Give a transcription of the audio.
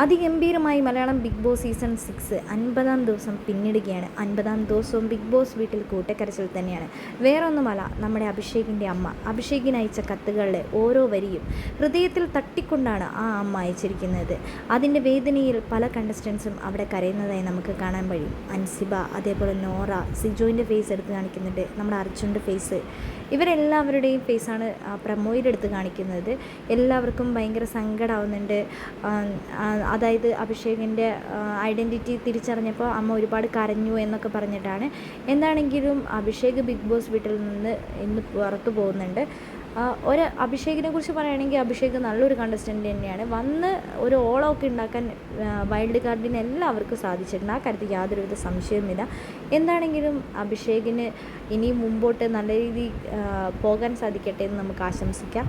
അതിഗംഭീരമായി Malayalam big boss season six അൻപതാം ദിവസം പിന്നിടുകയാണ്. അൻപതാം ദിവസവും ബിഗ് ബോസ് വീട്ടിൽ കൂട്ടക്കരച്ചിൽ തന്നെയാണ്. വേറൊന്നുമല്ല നമ്മുടെ അഭിഷേകിന്റെ അമ്മ. അഭിഷേകിന് അയച്ച കത്തുകളിലെ ഓരോ വരിയും ഹൃദയത്തിൽ തട്ടിക്കൊണ്ടാണ് ആ അമ്മ അയച്ചിരിക്കുന്നത്. അതിന്റെ വേദനയിൽ പല കണ്ടസ്റ്റൻസും അവിടെ കരയുന്നതായി നമുക്ക് കാണാൻ കഴിയും. അൻസിബ അതേപോലെ നോറ സിജോയിന്റെ ഫേസ് എടുത്ത് കാണിക്കുന്നുണ്ട്. നമ്മുടെ അർജുന്റെ ഫേസ് ഇവരെല്ലാവരുടെയും ഫേസാണ് പ്രമോയുടെ അടുത്ത് കാണിക്കുന്നത്. എല്ലാവർക്കും ഭയങ്കര സങ്കടമാവുന്നുണ്ട് അതായത് അഭിഷേകിന്റെ ഐഡന്റിറ്റി തിരിച്ചറിഞ്ഞപ്പോൾ അമ്മ ഒരുപാട് കരഞ്ഞു എന്നൊക്കെ പറഞ്ഞിട്ടാണ്. എന്താണെങ്കിലും അഭിഷേക് ബിഗ് ബോസ് വീട്ടിൽ നിന്ന് ഇന്ന് പുറത്തു പോകുന്നുണ്ട്. ഒരു അഭിഷേകിനെ കുറിച്ച് പറയുകയാണെങ്കിൽ അഭിഷേക് നല്ലൊരു കണ്ടസ്റ്റന്റ് തന്നെയാണ്. വന്ന് ഒരു ഓളമൊക്കെ ഉണ്ടാക്കാൻ വൈൽഡ് കാർഡിന് എല്ലാവർക്കും സാധിച്ചിട്ടുണ്ട്. ആ കാര്യത്തിൽ യാതൊരുവിധ സംശയവുമില്ല. എന്താണെങ്കിലും അഭിഷേകിന് ഇനി മുമ്പോട്ട് നല്ല രീതിയിൽ പോകാൻ സാധിക്കട്ടെ എന്ന് നമുക്ക് ആശംസിക്കാം.